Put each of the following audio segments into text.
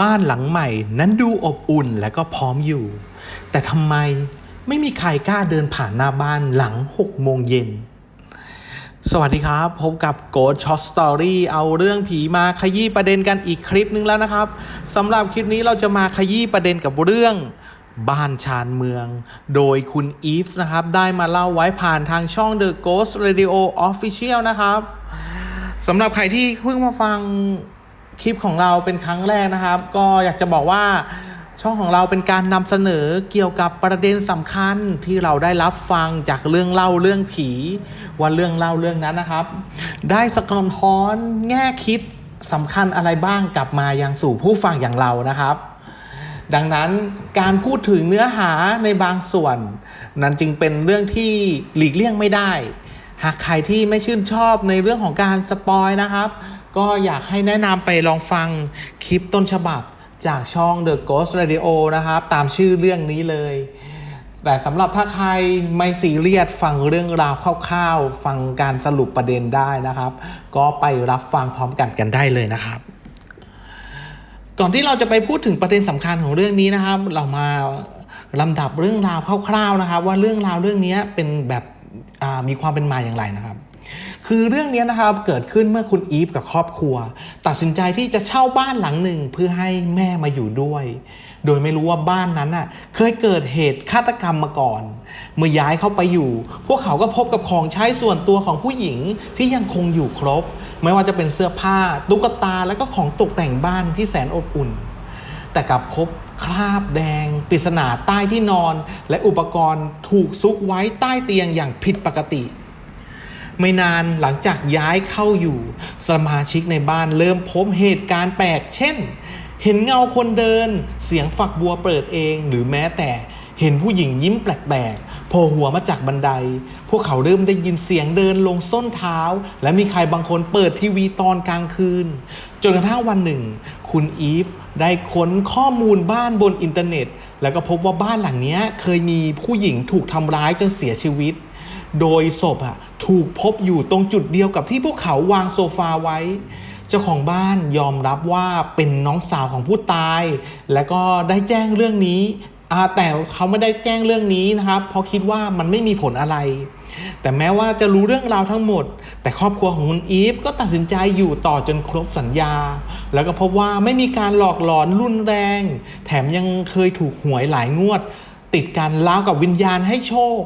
บ้านหลังใหม่นั้นดูอบอุ่นและก็พร้อมอยู่ แต่ทำไมไม่มีใครกล้าเดินผ่านหน้าบ้านหลัง 6 โมงเย็น สวัสดีครับ พบกับโกดช็อตสตอรี่เอาเรื่องผีมาขยี้ประเด็นกันอีกคลิปนึงแล้วนะครับสำหรับคลิปนี้เราจะมาขยี้ประเด็นกับเรื่องบ้านชานเมือง โดยคุณอีฟนะครับ ได้มาเล่าไว้ผ่านทางช่อง The Ghost Radio Official นะครับสำหรับใครที่เพิ่งมาฟัง คลิปของเราเป็นครั้งแรกนะครับ ก็อยากจะบอกว่าช่องของเราเป็นการนำเสนอเกี่ยวกับประเด็นสำคัญที่เราได้รับฟังจากเรื่องเล่าเรื่องผีว่าเรื่องเล่าเรื่องนั้นนะครับ ได้สะท้อนแง่คิดสำคัญอะไรบ้างกลับมายังสู่ผู้ฟังอย่างเรานะครับ ดังนั้นการพูดถึงเนื้อหาในบางส่วน นั้นจึงเป็นเรื่องที่หลีกเลี่ยงไม่ได้ หากใครที่ไม่ชื่นชอบในเรื่องของการสปอยนะครับ ก็อยากให้แนะนำไปลองฟังคลิปต้นฉบับจากช่อง The Ghost Radio นะครับ ตามชื่อเรื่องนี้เลย แต่สำหรับถ้าใครไม่ซีเรียสฟังเรื่องราวคร่าวๆ ฟังการสรุปประเด็นได้นะครับ ก็ไปรับฟังพร้อมกันกันได้เลยนะครับ ก่อนที่เราจะไปพูดถึงประเด็นสำคัญของเรื่องนี้นะครับ เรามาลำดับเรื่องราวคร่าวๆนะครับ ว่าเรื่องราวเรื่องนี้เป็นแบบมีความเป็นมาอย่างไรนะครับ คือเรื่องนี้นะครับเกิดขึ้นเมื่อคุณอีฟกับครอบครัว ตัดสินใจที่จะเช่าบ้านหลังหนึ่งเพื่อให้แม่มาอยู่ด้วย โดยไม่รู้ว่าบ้านนั้นน่ะเคยเกิดเหตุฆาตกรรมมาก่อน เมื่อย้ายเข้าไปอยู่ พวกเขาก็พบกับของใช้ส่วนตัวของผู้หญิงที่ยังคงอยู่ครบ ไม่ว่าจะเป็นเสื้อผ้าตุ๊กตาและก็ของตกแต่งบ้านที่แสนอบอุ่น แต่กลับพบคราบแดงปริศนาใต้ที่นอน และอุปกรณ์ถูกซุกไว้ใต้เตียงอย่างผิดปกติ ไม่นานหลังจากย้ายเข้าอยู่ สมาชิกในบ้านเริ่มพบเหตุการณ์แปลก เช่น เห็นเงาคนเดิน เสียงฝักบัวเปิดเอง หรือแม้แต่เห็นผู้หญิงยิ้มแปลกๆโผล่หัวมาจากบันได พวกเขาเริ่มได้ยินเสียงเดินลงส้นเท้า และมีใครบางคนเปิดทีวีตอนกลางคืน จนกระทั่งวันหนึ่ง คุณอีฟได้ค้นข้อมูลบ้านบนอินเทอร์เน็ต แล้วก็พบว่าบ้านหลังนี้เคยมีผู้หญิงถูกทำร้ายจนเสียชีวิต โดยศพอะถูกพบอยู่ตรงจุดเดียวกับที่พวกเขาวางโซฟาไว้ เจ้าของบ้านยอมรับว่าเป็นน้องสาวของผู้ตาย และก็ได้แจ้งเรื่องนี้แต่เขาไม่ได้แจ้งเรื่องนี้นะครับ เพราะคิดว่ามันไม่มีผลอะไร แต่แม้ว่าจะรู้เรื่องราวทั้งหมด แต่ครอบครัวของคุณอีฟก็ตัดสินใจอยู่ต่อจนครบสัญญา แล้วก็พบว่าไม่มีการหลอกหลอนรุนแรง แถมยังเคยถูกหวยหลายงวด ติดกันล้าวกับวิญญาณให้โชค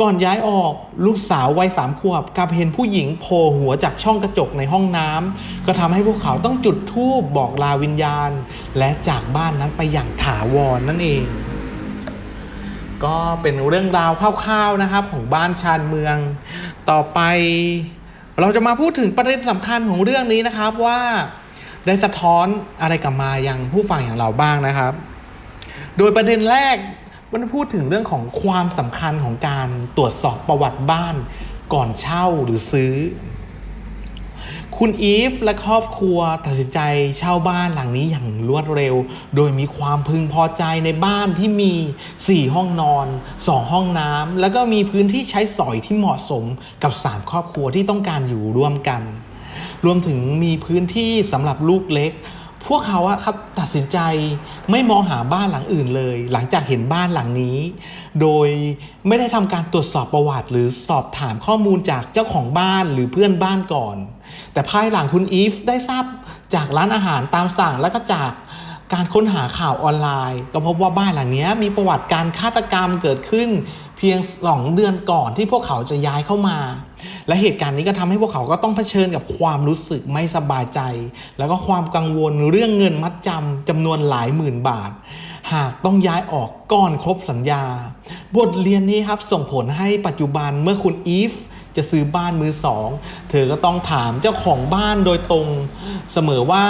ก่อนย้ายออกลูกสาววัยสามขวบกลับเห็นผู้หญิงโผล่หัวจากช่องกระจกในห้องน้ำก็ทำให้พวกเขาต้องจุดธูปบอกลาวิญญาณ และจากบ้านนั้นไปอย่างถาวรนนั่นเอง ก็เป็นเรื่องราวคร่าวๆนะครับของบ้านชานเมือง ต่อไปเราจะมาพูดถึงประเด็นสำคัญของเรื่องนี้นะครับว่าได้สะท้อนอะไรกลับมาอยังผู้ฟังอย่างเราบ้างนะครับ โดยประเด็นแรก มันพูดถึงเรื่องของความสำคัญของการตรวจสอบประวัติบ้านก่อนเช่าหรือซื้อ คุณอีฟและครอบครัวตัดสินใจเช่าบ้านหลังนี้อย่างรวดเร็ว โดยมีความพึงพอใจในบ้านที่มี 4 ห้องนอน 2 ห้องน้ำแล้วก็มีพื้นที่ใช้สอยที่เหมาะสมกับ 3 ครอบครัวที่ต้องการอยู่ร่วมกัน รวมถึงมีพื้นที่สำหรับลูกเล็ก พวกเขาอะครับตัดสินใจไม่มองหาบ้านหลังอื่นเลย หลังจากเห็นบ้านหลังนี้ โดยไม่ได้ทำการตรวจสอบประวัติ หรือสอบถามข้อมูลจากเจ้าของบ้านหรือเพื่อนบ้านก่อน แต่ภายหลังคุณอีฟได้ทราบจากร้านอาหารตามสั่งและก็จากการค้นหาข่าวออนไลน์ ก็พบว่าบ้านหลังนี้มีประวัติการฆาตกรรมเกิดขึ้น เพียงสองเดือนก่อนที่พวกเขาจะย้ายเข้ามา และเหตุการณ์นี้ก็ทำให้พวกเขาก็ต้องเผชิญกับความรู้สึกไม่สบายใจ แล้วก็ความกังวลเรื่องเงินมัดจำจำนวนหลายหมื่นบาท หากต้องย้ายออกก่อนครบสัญญา บทเรียนนี้ครับส่งผลให้ปัจจุบันเมื่อคุณอีฟจะซื้อบ้านมือสอง เธอก็ต้องถามเจ้าของบ้านโดยตรง เสมอว่า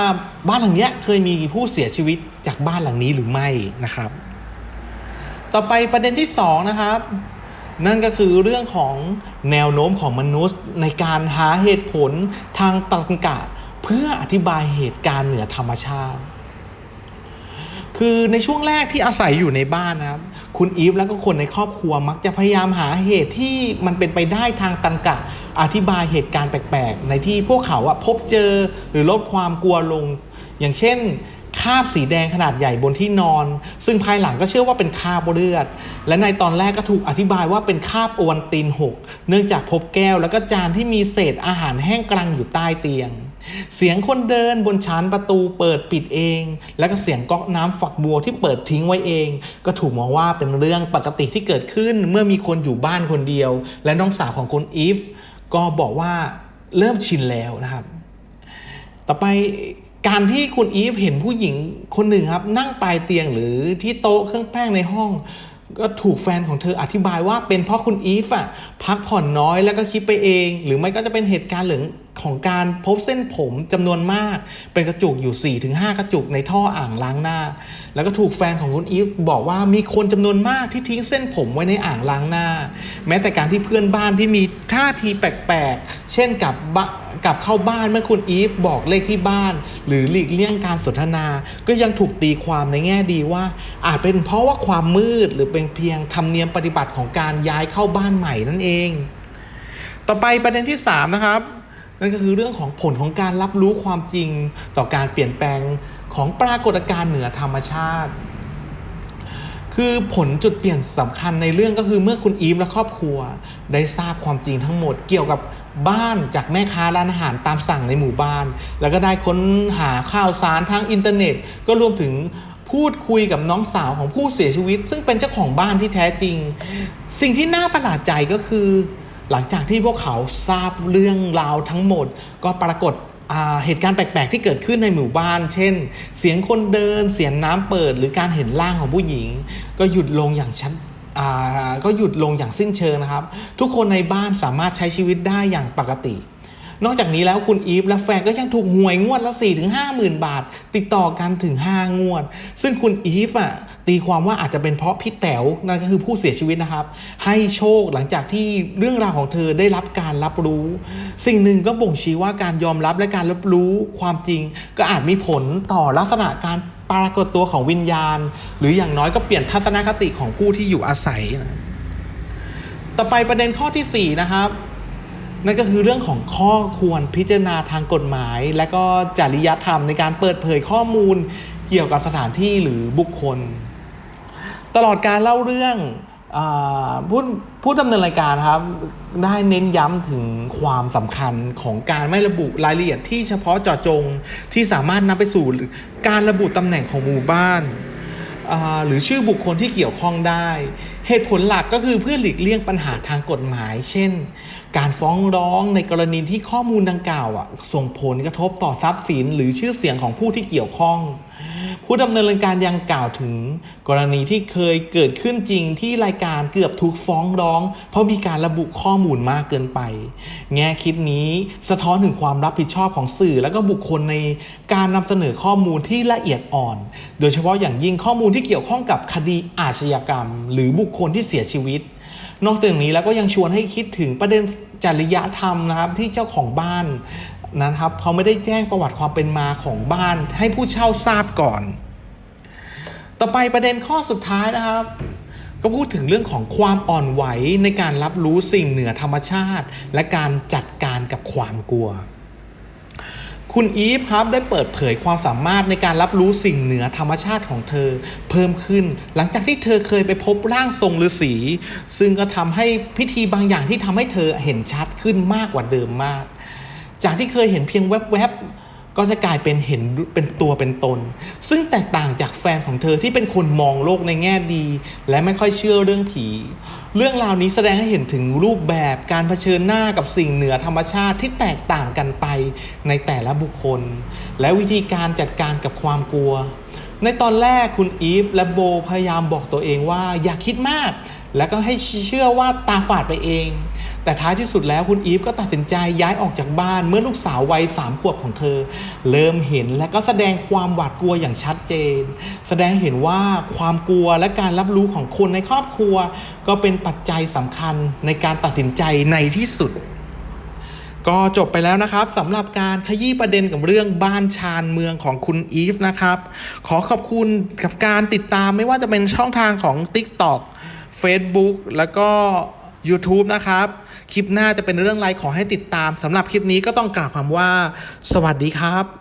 บ้านหลังนี้เคยมีผู้เสียชีวิตจากบ้านหลังนี้หรือไม่นะครับ ต่อไปประเด็นที่สองนะครับ นั่นก็คือเรื่องของแนวโน้มของมนุษย์ในการหาเหตุผลทางตรรกะ เพื่ออธิบายเหตุการณ์เหนือธรรมชาติ คือในช่วงแรกที่อาศัยอยู่ในบ้านนะครับคุณอีฟแล้วก็คนในครอบครัวมักจะพยายามหาเหตุที่มันเป็นไปได้ทางตันกะ อธิบายเหตุการณ์แปลกๆ ในที่พวกเขาพบเจอหรือลดความกลัวลง อย่างเช่น คราบสีแดงขนาดใหญ่บนที่นอน ซึ่งภายหลังก็เชื่อว่าเป็นคราบเลือด และในตอนแรกก็ถูกอธิบายว่าเป็นคราบโอวันตินหกเนื่องจากพบแก้วแล้วก็จานที่มีเศษอาหารแห้งกลังอยู่ใต้เตียง เสียงคนเดินบนชั้นประตูเปิดปิดเอง แล้วก็เสียงก๊อกน้ำฝักบัวที่เปิดทิ้งไว้เอง ก็ถูกมองว่าเป็นเรื่องปกติที่เกิดขึ้นเมื่อมีคนอยู่บ้านคนเดียว และน้องสาวของคุณอีฟก็บอกว่าเริ่มชินแล้วนะครับ ต่อไป การที่คุณอีฟเห็นผู้หญิงคนหนึ่งครับ นั่งปลายเตียงหรือที่โต๊ะเครื่องแป้งในห้อง ก็ถูกแฟนของเธออธิบายว่าเป็นเพราะคุณอีฟอะพักผ่อนน้อยแล้วก็คิดไปเอง หรือไม่ก็จะเป็นเหตุการณ์เหลืองของการพบเส้นผมจำนวนมาก เป็นกระจุกอยู่ 4-5 กระจุกในท่ออ่างล้างหน้า แล้วก็ถูกแฟนของคุณอีฟบอกว่ามีคนจำนวนมากที่ทิ้งเส้นผมไว้ในอ่างล้างหน้า แม้แต่การที่เพื่อนบ้านที่มีท่าทีแปลกๆ เช่นกับบ กลับเข้าบ้านเมื่อคุณอีฟบอกเลขที่บ้าน หรือหลีกเลี่ยงการสนทนา ก็ยังถูกตีความในแง่ดีว่า อาจเป็นเพราะว่าความมืดหรือเป็นเพียงธรรมเนียมปฏิบัติของการย้ายเข้าบ้านใหม่นั่นเอง ต่อไปประเด็นที่ 3 นะครับนั่นก็คือเรื่องของผลของการรับรู้ความจริงต่อการเปลี่ยนแปลงของปรากฏการณ์เหนือธรรมชาติ คือผลจุดเปลี่ยนสำคัญในเรื่องก็คือเมื่อคุณอีฟและครอบครัว ได้ทราบความจริงทั้งหมดเกี่ยวกับ บ้านจากแม่ค้าร้านอาหารตามสั่งในหมู่บ้าน แล้วก็ได้ค้นหาข่าวสารทางอินเทอร์เน็ต ก็รวมถึงพูดคุยกับน้องสาวของผู้เสียชีวิต ซึ่งเป็นเจ้าของบ้านที่แท้จริง สิ่งที่น่าประหลาดใจก็คือ หลังจากที่พวกเขาทราบเรื่องราวทั้งหมด ก็ปรากฏเหตุการณ์แปลกๆ ที่เกิดขึ้นในหมู่บ้าน เช่น เสียงคนเดิน เสียงน้ำเปิด หรือการเห็นร่างของผู้หญิง ก็หยุดลงอย่างชัด ก็หยุดลงอย่างสิ้นเชิงนะครับ ทุกคนในบ้านสามารถใช้ชีวิตได้อย่างปกติ นอกจากนี้แล้วคุณอีฟและแฟนก็ยังถูกหวยงวดละ4ี่ถึงห้าหมื่นบาท ติดต่อกันถึง 5 งวด ซึ่งคุณอีฟอะตีความว่าอาจจะเป็นเพราะพี่แต๋วนั่นก็คือผู้เสียชีวิตนะครับ ให้โชคหลังจากที่เรื่องราวของเธอได้รับการรับรู้ สิ่งหนึ่งก็บ่งชี้ว่าการยอมรับและการรับรู้ความจริง ก็อาจมีผลต่อลักษณะการ ปรากฏตัวของวิญญาณ หรืออย่างน้อยก็เปลี่ยนทัศนคติของผู้ที่อยู่อาศัยนะต่อไปประเด็นข้อทีสี่ 4 นะครับ นั่นก็คือเรื่องของข้อควรพิจารณาทางกฎหมาย และก็จริยธรรมในการเปิดเผยข้อมูลเกี่ยวกับสถานที่หรือบุคคล ตลอดการเล่าเรื่อง ผู้ผู้ดำเนินรายการครับได้เน้นย้ำถึงความสำคัญของการไม่ระบุรายละเอียดที่เฉพาะเจาะจงที่สามารถนำไปสู่การระบุตำแหน่งของหมู่บ้าน หรือชื่อบุคคลที่เกี่ยวข้องได้ เหตุผลหลักก็คือเพื่อหลีกเลี่ยงปัญหาทางกฎหมาย เช่น การฟ้องร้องในกรณีที่ข้อมูลดังกล่าวส่งผลกระทบต่อทรัพย์สิน หรือชื่อเสียงของผู้ที่เกี่ยวข้อง ผู้ดำเนินรายการยังกล่าวถึงกรณีที่เคยเกิดขึ้นจริงที่รายการเกือบถูกฟ้องร้อง เพราะมีการระบุข้อมูลมากเกินไป แง่คิดนี้สะท้อนถึงความรับผิดชอบของสื่อและก็บุคคลในการนำเสนอข้อมูลที่ละเอียดอ่อน โดยเฉพาะอย่างยิ่งข้อมูลที่เกี่ยวข้องกับคดีอาชญากรรม หรือบุคคลที่เสียชีวิต นอกจากนี้แล้วก็ยังชวนให้คิดถึงประเด็นจริยธรรมนะครับที่เจ้าของบ้าน นะครับเขาไม่ได้แจ้งประวัติความเป็นมาของบ้าน ให้ผู้เช่าทราบก่อน ต่อไปประเด็นข้อสุดท้ายนะครับ ก็พูดถึงเรื่องของความอ่อนไหวในการรับรู้สิ่งเหนือธรรมชาติ และการจัดการกับความกลัว คุณอีฟครับได้เปิดเผยความสามารถในการรับรู้สิ่งเหนือธรรมชาติของเธอ เพิ่มขึ้น หลังจากที่เธอเคยไปพบร่างทรงฤาษีซึ่งก็ทำให้พิธีบางอย่างที่ทำให้เธอเห็นชัดขึ้นมากกว่าเดิมมาก จากที่เคยเห็นเพียงแวบๆ ก็จะกลายเป็นเห็นเป็นตัวเป็นตน ซึ่งแตกต่างจากแฟนของเธอที่เป็นคนมองโลกในแง่ดี และไม่ค่อยเชื่อเรื่องผี เรื่องราวนี้แสดงให้เห็นถึงรูปแบบการเผชิญหน้ากับสิ่งเหนือธรรมชาติที่แตกต่างกันไปในแต่ละบุคคล และวิธีการจัดการกับความกลัว ในตอนแรกคุณอีฟและโบพยายามบอกตัวเองว่าอย่าคิดมาก แล้วก็ให้เชื่อว่าตาฝาดไปเอง แต่ท้ายที่สุดแล้วคุณอีฟก็ตัดสินใจย้ายออกจากบ้านเมื่อลูกสาววัยสามขวบของเธอ เริ่มเห็นและก็แสดงความหวาดกลัวอย่างชัดเจน แสดงเห็นว่าความกลัวและการรับรู้ของคนในครอบครัว ก็เป็นปัจจัยสำคัญในการตัดสินใจในที่สุดก็จบไปแล้วนะครับสำหรับการขยี้ประเด็นกับเรื่องบ้านชานเมืองของคุณอีฟนะครับ ขอขอบคุณกับการติดตามไม่ว่าจะเป็นช่องทางของ TikTok Facebook แล้วก็ YouTube นะครับ คลิปหน้าจะเป็นเรื่องอะไรขอให้ติดตามสำหรับคลิปนี้ก็ต้องกล่าวความว่า สวัสดีครับ